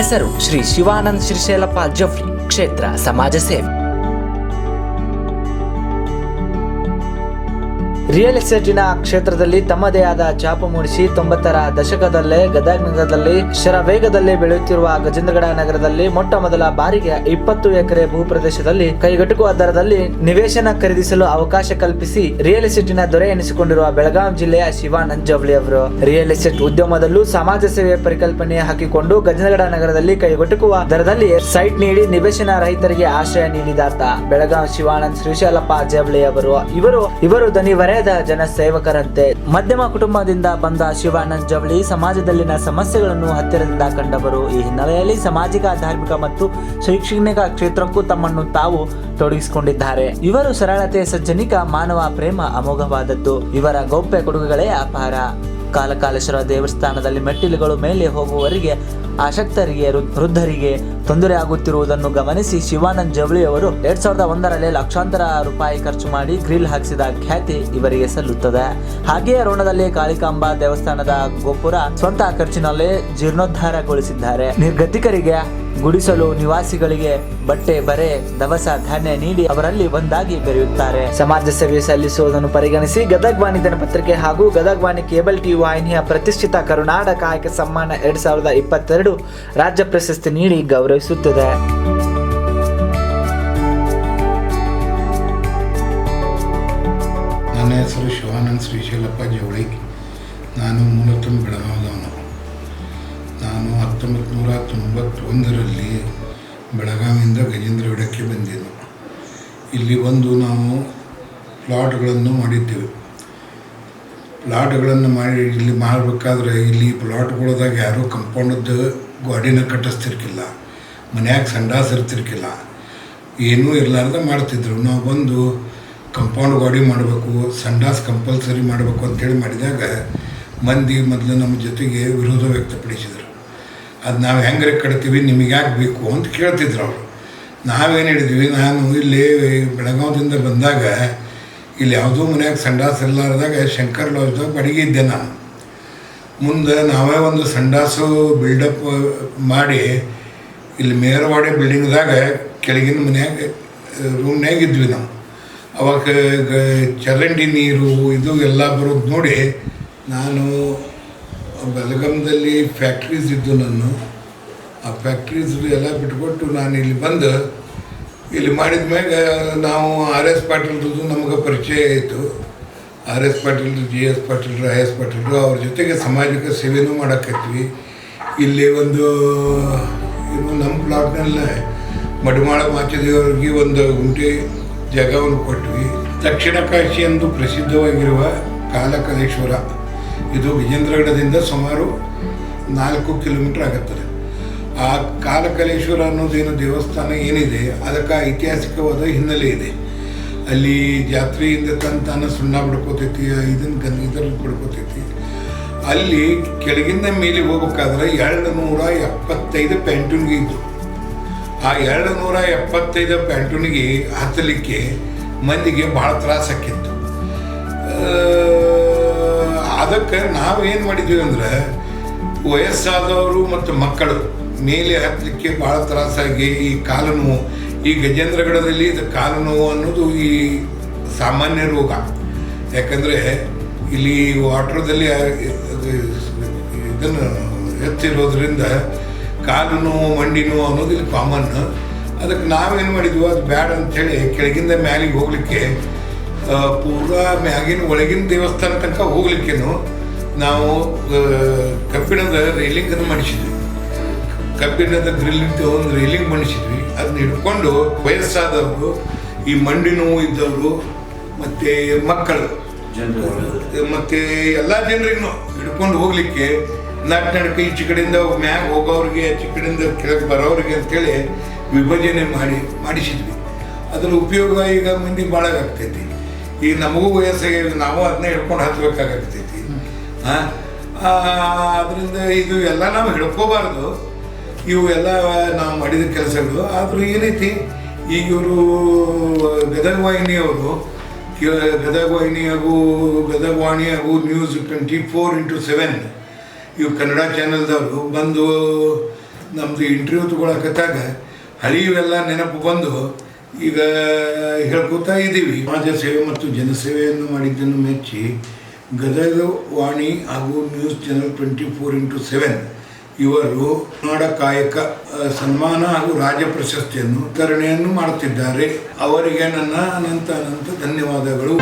ಹೆಸರು ಶ್ರೀ ಶಿವಾನಂದ್ ಶ್ರೀಶೈಲಪ್ಪ ಜಫ್ರಿ ಕ್ಷೇತ್ರ ಸಮಾಜ ಸೇವೆ. ರಿಯಲ್ ಎಸ್ಟೇಟಿನ ಕ್ಷೇತ್ರದಲ್ಲಿ ತಮ್ಮದೇ ಆದ ಛಾಪು ಮೂಡಿಸಿ ತೊಂಬತ್ತರ ದಶಕದಲ್ಲೇ ಗದಗ ನಗರದಲ್ಲಿ ಶರವೇಗದಲ್ಲಿ ಬೆಳೆಯುತ್ತಿರುವ ಗಜೇಂದ್ರಗಡ ನಗರದಲ್ಲಿ ಮೊಟ್ಟ ಮೊದಲ ಬಾರಿಗೆ ಇಪ್ಪತ್ತು ಎಕರೆ ಭೂ ಪ್ರದೇಶದಲ್ಲಿ ಕೈಗೆಟುಕುವ ದರದಲ್ಲಿ ನಿವೇಶನ ಖರೀದಿಸಲು ಅವಕಾಶ ಕಲ್ಪಿಸಿ ರಿಯಲ್ ಎಸ್ಟೇಟಿನ ದೊರೆ ಎನಿಸಿಕೊಂಡಿರುವ ಬೆಳಗಾವಿ ಜಿಲ್ಲೆಯ ಶಿವಾನಂದ್ ಜವಳಿ ಅವರು. ರಿಯಲ್ ಎಸ್ಟೇಟ್ ಉದ್ಯಮದಲ್ಲೂ ಸಮಾಜ ಸೇವೆ ಪರಿಕಲ್ಪನೆ ಹಾಕಿಕೊಂಡು ಗಜೇಂದ್ರಗಡ ನಗರದಲ್ಲಿ ಕೈಗೆಟುಕುವ ದರದಲ್ಲಿ ಸೈಟ್ ನೀಡಿ ನಿವೇಶನ ರಹಿತರಿಗೆ ಆಶ್ರಯ ನೀಡಿದಾತ ಬೆಳಗಾವಿ ಶಿವಾನಂದ್ ಶ್ರೀಶೈಲಪ್ಪ ಜವಳಿ ಅವರು. ಇವರು ಇವರು ದನಿವರೆದ ಜನ ಸೇವಕರಂತೆ ಮಧ್ಯಮ ಕುಟುಂಬದಿಂದ ಬಂದ ಶಿವಾನಂದ್ ಜವಳಿ ಸಮಾಜದಲ್ಲಿನ ಸಮಸ್ಯೆಗಳನ್ನು ಹತ್ತಿರದಿಂದ ಕಂಡವರು. ಈ ಹಿನ್ನೆಲೆಯಲ್ಲಿ ಸಾಮಾಜಿಕ, ಧಾರ್ಮಿಕ ಮತ್ತು ಶೈಕ್ಷಣಿಕ ಕ್ಷೇತ್ರಕ್ಕೂ ತಮ್ಮನ್ನು ತಾವು ತೊಡಗಿಸಿಕೊಂಡಿದ್ದಾರೆ. ಇವರು ಸರಳತೆ, ಸಜ್ಜನಿಕ, ಮಾನವ ಪ್ರೇಮ ಅಮೋಘವಾದದ್ದು. ಇವರ ಗೌಪ್ಯ ಕೊಡುಗೆಗಳೇ ಅಪಾರ. ಕಾಲಕಾಲೇಶ್ವರ ದೇವಸ್ಥಾನದಲ್ಲಿ ಮೆಟ್ಟಿಲುಗಳು ಮೇಲೆ ಹೋಗುವವರಿಗೆ ಆಸಕ್ತರಿಗೆ ವೃದ್ಧರಿಗೆ ತೊಂದರೆ ಆಗುತ್ತಿರುವುದನ್ನು ಗಮನಿಸಿ ಶಿವಾನಂದ್ ಜವಳಿ ಅವರು ಎರಡ್ ಸಾವಿರದ ಒಂದರಲ್ಲಿ ಲಕ್ಷಾಂತರ ರೂಪಾಯಿ ಖರ್ಚು ಮಾಡಿ ಗ್ರಿಲ್ ಹಾಕಿಸಿದ ಖ್ಯಾತಿ ಇವರಿಗೆ ಸಲ್ಲುತ್ತದೆ. ಹಾಗೆಯೇ ರೋಣದಲ್ಲಿ ಕಾಳಿಕಾಂಬಾ ದೇವಸ್ಥಾನದ ಗೋಪುರ ಸ್ವಂತ ಖರ್ಚಿನಲ್ಲೇ ಜೀರ್ಣೋದ್ಧಾರಗೊಳಿಸಿದ್ದಾರೆ. ನಿರ್ಗತಿಕರಿಗೆ ಗುಡಿಸಲು ನಿವಾಸಿಗಳಿಗೆ ಬಟ್ಟೆ ಬರೆ ದವಸ ಧಾನ್ಯ ನೀಡಿ ಅವರಲ್ಲಿ ಒಂದಾಗಿ ಬೆರೆಯುತ್ತಾರೆ. ಸಮಾಜ ಸೇವೆ ಸಲ್ಲಿಸುವುದನ್ನು ಪರಿಗಣಿಸಿ ಗದಗ್ ವಾಣಿ ದಿನಪತ್ರಿಕೆ ಹಾಗೂ ಗದಗ್ ವಾಣಿ ಕೇಬಲ್ ಟಿವಿ ವಾಹಿನಿಯ ಪ್ರತಿಷ್ಠಿತ ಕರುನಾಡ ಕಾಯಕ ಸಮ್ಮಾನ ಎರಡ್ ಸಾವಿರದ ಇಪ್ಪತ್ತೆರಡು ರಾಜ್ಯ ಪ್ರಶಸ್ತಿ ನೀಡಿ ಗೌರವಿಸುತ್ತದೆ. ನನ್ನ ಹೆಸರು ಶಿವಾನಂದ್ ಶ್ರೀಶೈಲಪ್ಪ ಜವಳಿ. ನಾನು ಮೂಲತಃ ಬೆಳಗಾವಿದವನು ನಾನು ಹತ್ತೊಂಬತ್ತು ನೂರ ತೊಂಬತ್ತೊಂದರಲ್ಲಿ ಬೆಳಗಾವಿಯಿಂದ ಗಜೇಂದ್ರಗಡಕ್ಕೆ ಬಂದಿದ್ದು ಇಲ್ಲಿ ಬಂದು ನಾವು ಪ್ಲಾಟ್ಗಳನ್ನು ಮಾಡಿದ್ದೇವೆ. ಪ್ಲಾಟ್ಗಳನ್ನು ಮಾಡಿ ಇಲ್ಲಿ ಮಾಡಬೇಕಾದ್ರೆ ಇಲ್ಲಿ ಪ್ಲಾಟ್ಗಳದಾಗ ಯಾರೂ ಕಂಪೌಂಡದ್ದು ಗಾಡಿನ ಕಟ್ಟಿಸ್ತಿರ್ಕಿಲ್ಲ, ಮನ್ಯಾಗ ಸಂಡಾಸ್ ಇರ್ತಿರ್ಕಿಲ್ಲ, ಏನೂ ಇರಲಾರ್ದ ಮಾಡ್ತಿದ್ರು. ನಾವು ಬಂದು ಕಂಪೌಂಡ್ ಗಾಡಿ ಮಾಡಬೇಕು, ಸಂಡಾಸ್ ಕಂಪಲ್ಸರಿ ಮಾಡಬೇಕು ಅಂತೇಳಿ ಮಾಡಿದಾಗ ಮಂದಿ ಮೊದಲು ನಮ್ಮ ಜೊತೆಗೆ ವಿರೋಧ ವ್ಯಕ್ತಪಡಿಸಿದರು. ಅದು ನಾವು ಹೆಂಗ್ರೆ ಕಟ್ತೀವಿ, ನಿಮಗೆ ಯಾಕೆ ಬೇಕು ಅಂತ ಕೇಳ್ತಿದ್ರು ಅವರು. ನಾವೇನು ಹೇಳಿದ್ವಿ, ನಾನು ಇಲ್ಲಿ ಬೆಳಗಾವದಿಂದ ಬಂದಾಗ ಇಲ್ಲಿ ಯಾವುದೋ ಮನ್ಯಾಗ ಸಂಡಾಸ ಇರಲಾರ್ದಾಗ ಶಂಕರ್ ಲಾಜ್ದಾಗ ಅಡುಗೆ ಇದ್ದೆ ನಾನು. ಮುಂದೆ ನಾವೇ ಒಂದು ಸಂಡಾಸು ಬಿಲ್ಡಪ್ ಮಾಡಿ ಇಲ್ಲಿ ಮೇರವಾಡೆ ಬಿಲ್ಡಿಂಗ್ದಾಗ ಕೆಳಗಿನ ಮನ್ಯಾಗ, ರೂಮ್ನ್ಯಾಗ ಇದ್ವಿ ನಾವು. ಅವಾಗ ಚರಂಡಿ ನೀರು, ಇದು ಎಲ್ಲ ಬರೋದು ನೋಡಿ ನಾನು ಬೆಳಗಾಂದಲ್ಲಿ ಫ್ಯಾಕ್ಟ್ರೀಸ್ ಇದ್ದು ನಾನು. ಆ ಫ್ಯಾಕ್ಟ್ರೀಸ್ ಎಲ್ಲ ಬಿಟ್ಕೊಟ್ಟು ನಾನು ಇಲ್ಲಿ ಬಂದು ಇಲ್ಲಿ ಮಾಡಿದ ಮ್ಯಾಗ ನಾವು ಆರ್ ಎಸ್ ಪಾಟೀಲ್ರದ್ದು ನಮಗೆ ಪರಿಚಯ ಆಯಿತು. ಆರ್ ಎಸ್ ಪಾಟೀಲ್ರು ಜಿ ಎಸ್ ಪಾಟೀಲ್ರು ಐ ಎಸ್ ಪಾಟೀಲ್ರು ಅವ್ರ ಜೊತೆಗೆ ಸಾಮಾಜಿಕ ಸೇವೆನೂ ಮಾಡಕತ್ವಿ ಇಲ್ಲಿ ಒಂದು, ಇನ್ನು ನಮ್ಮ ಪ್ಲಾಟ್ನಲ್ಲೇ ಮಡಿಮಾಳ ಮಾಚದೇವರಿಗೆ ಒಂದು ಗುಂಟೆ ಜಾಗವನ್ನು ಕೊಟ್ವಿ. ದಕ್ಷಿಣ ಕಾಶಿ ಎಂದು ಪ್ರಸಿದ್ಧವಾಗಿರುವ ಕಾಲಕಲೇಶ್ವರ. ಇದು ವಿಜೇಂದ್ರಗಡದಿಂದ ಸುಮಾರು ನಾಲ್ಕು ಕಿಲೋಮೀಟ್ರ್ ಆಗುತ್ತದೆ. ಆ ಕಾಲಕಲೇಶ್ವರ ಅನ್ನೋದೇನು ದೇವಸ್ಥಾನ ಏನಿದೆ, ಅದಕ್ಕೆ ಐತಿಹಾಸಿಕವಾದ ಹಿನ್ನೆಲೆ ಇದೆ. ಅಲ್ಲಿ ಜಾತ್ರೆಯಿಂದ ತನ್ನ ತಾನು ಸುಣ್ಣ ಬಿಡ್ಕೋತೈತಿ ಇದನ್ನು ಗನ್ ಇದ್ರ ಬಿಡ್ಕೋತೈತಿ ಅಲ್ಲಿ ಕೆಳಗಿಂದ ಮೇಲೆ ಹೋಗ್ಬೇಕಾದ್ರೆ ಎರಡು ನೂರ ಎಪ್ಪತ್ತೈದು ಪ್ಯಾಂಟೂನ್ಗೆ ಇದ್ದು, ಆ ಎರಡು ನೂರ ಎಪ್ಪತ್ತೈದು ಪ್ಯಾಂಟೂನ್ಗೆ ಹತ್ತಲಿಕ್ಕೆ ಮಂದಿಗೆ ಭಾಳ ತ್ರಾಸ ಆಕ್ಕಿತ್ತು. ಅದಕ್ಕೆ ನಾವು ಏನು ಮಾಡಿದ್ವಿ ಅಂದ್ರೆ ವಯಸ್ಸಾದವರು ಮತ್ತು ಮಕ್ಕಳು ಮೇಲೆ ಹತ್ತಲಿಕ್ಕೆ ಭಾಳ ತ್ರಾಸಾಗಿ ಈ ಕಾಲು ನೋವು ಈ ಗಜೇಂದ್ರಗಡದಲ್ಲಿ ಇದು ಕಾಲು ನೋವು ಅನ್ನೋದು ಈ ಸಾಮಾನ್ಯ ರೋಗ. ಯಾಕಂದರೆ ಇಲ್ಲಿ ವಾಟ್ರದಲ್ಲಿ ಇದನ್ನು ಹೆಚ್ಚಿರೋದ್ರಿಂದ ಕಾಲು ನೋವು ಮಂಡಿ ನೋವು ಅನ್ನೋದು ಇಲ್ಲಿ ಕಾಮನ್ ಅದಕ್ಕೆ ನಾವೇನು ಮಾಡಿದ್ವಿ? ಅದು ಬ್ಯಾಡ ಅಂಥೇಳಿ ಕೆಳಗಿಂದ ಮ್ಯಾಲಿಗೆ ಹೋಗಲಿಕ್ಕೆ ಪೂರಾ ಮ್ಯಾಗಿನ ಒಳಗಿನ ದೇವಸ್ಥಾನ ತನಕ ಹೋಗ್ಲಿಕ್ಕೇನು ನಾವು ಕಬ್ಬಿಣದ ರೈಲಿಂಗನ್ನು ಮಾಡಿಸಿದ್ವಿ. ಕಬ್ಬಿಣದ ಗ್ರಿಲ್ಲಿಂದ ಒಂದು ರೈಲಿಂಗ್ ಮಾಡಿಸಿದ್ವಿ. ಅದನ್ನ ಹಿಡ್ಕೊಂಡು ವಯಸ್ಸಾದವರು ಈ ಮಂಡಿ ನೋವು ಇದ್ದವರು ಮತ್ತು ಮಕ್ಕಳು. ಮತ್ತು ಎಲ್ಲ ಜನರಿಗೂ ಹಿಡ್ಕೊಂಡು ಹೋಗ್ಲಿಕ್ಕೆ ನಾಟ್ ನಡ್ಕ ಈಚೆ ಕಡೆಯಿಂದ ಮ್ಯಾಗ ಹೋಗೋರಿಗೆ ಆಚೆ ಕಡೆಯಿಂದ ಕೆಳಗೆ ಬರೋರಿಗೆ ಅಂತೇಳಿ ವಿಭಜನೆ ಮಾಡಿ ಮಾಡಿಸಿದ್ವಿ. ಅದರ ಉಪಯೋಗ ಈಗ ಮಂದಿ ಭಾಳ ಆಗ್ತೈತಿ. ಈಗ ನಮಗೂ ವಯಸ್ಸಿಗೆ ನಾವು ಅದನ್ನ ಹಿಡ್ಕೊಂಡು ಹತ್ಬೇಕಾಗತ್ತೈತಿ. ಅದರಿಂದ ಇದು ಎಲ್ಲ ನಾವು ಹಿಡ್ಕೋಬಾರ್ದು. ಇವು ಎಲ್ಲ ನಾವು ಮಾಡಿದ ಕೆಲಸಗಳು. ಆದರೂ ಏನೈತಿ, ಈಗ ಇವರು, ಗದಗ ವಾಹಿನಿಯವರು ಗದಗ ವಾಹಿನಿಯಾಗೂ, Gadag ವಾಣಿಯಾಗೂ news twenty four into seven ಇವು ಕನ್ನಡ ಚಾನಲ್ದವರು ಬಂದು ನಮ್ಮದು ಇಂಟರ್ವ್ಯೂ ತಗೊಳಕತ್ತಾಗ ಹಳಿಯವೆಲ್ಲ ನೆನಪು ಬಂದು ಈಗ ಹೇಳ್ಕೊತಾ ಇದ್ದೀವಿ. ಸಮಾಜ ಸೇವೆ ಮತ್ತು ಜನಸೇವೆಯನ್ನು ಮಾಡಿದ್ದನ್ನು ಮೆಚ್ಚಿ ಗದಗ ವಾಣಿ ಹಾಗೂ news channel twenty four into seven ಇವರು ಕನ್ನಡ ಕಾಯಕ ಸನ್ಮಾನ ಹಾಗೂ ರಾಜ್ಯ ಪ್ರಶಸ್ತಿಯನ್ನು ವಿತರಣೆಯನ್ನು ಮಾಡುತ್ತಿದ್ದಾರೆ. ಅವರಿಗೆ ನನ್ನ ಅನಂತ ಅನಂತ ಧನ್ಯವಾದಗಳು.